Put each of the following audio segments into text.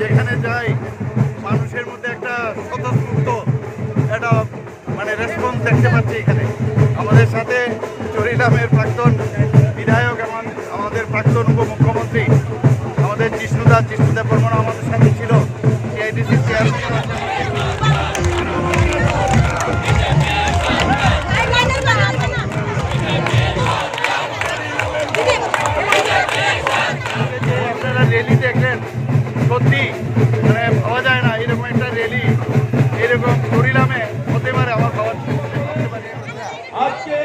যেখানে যাই, মানুষের মধ্যে একটা স্বতঃস্ফূর্ত একটা মানে রেসপন্স দেখতে পাচ্ছি এখানে। আমাদের সাথে চরিলামের প্রাক্তন বিধায়ক এবং আমাদের প্রাক্তন উপমুখ্যমন্ত্রী, আমাদের জিষ্ণুদা জিষ্ণুদেব বর্মন আমাদের সাথে ছিল সিআইডিসি চেয়ারম্যান সত্যি মানে ভাবা যায় না এরকম একটা র্যালি এরকম চরিলামে হতে পারে আমার ভাবার। আজকে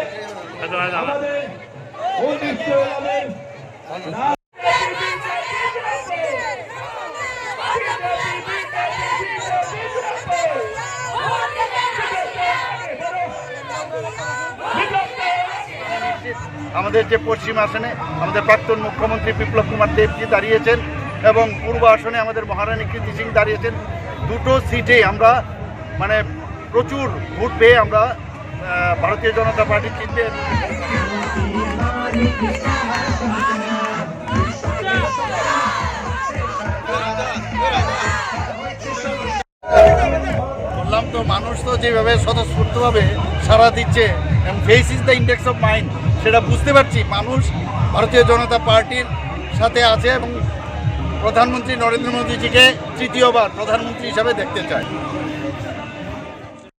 আমাদের যে পশ্চিম আসনে আমাদের প্রাক্তন মুখ্যমন্ত্রী বিপ্লব কুমার দেবজি দাঁড়িয়েছেন এবং পূর্ব আসনে আমাদের মহারানী কীর্তি সিং দাঁড়িয়েছেন। দুটো সিটে আমরা মানে প্রচুর ভোট পেয়ে আমরা ভারতীয় জনতা পার্টি জিতবে। বললাম তো, মানুষ তো যেভাবে স্বতঃস্ফূর্তভাবে সাড়া দিচ্ছে, এবং face is the index of mind সেটা বুঝতে পারছি। মানুষ ভারতীয় জনতা পার্টির সাথে আছে এবং প্রধানমন্ত্রী নরেন্দ্র মোদীজিকে তৃতীয়বার প্রধানমন্ত্রী হিসাবে দেখতে চায়।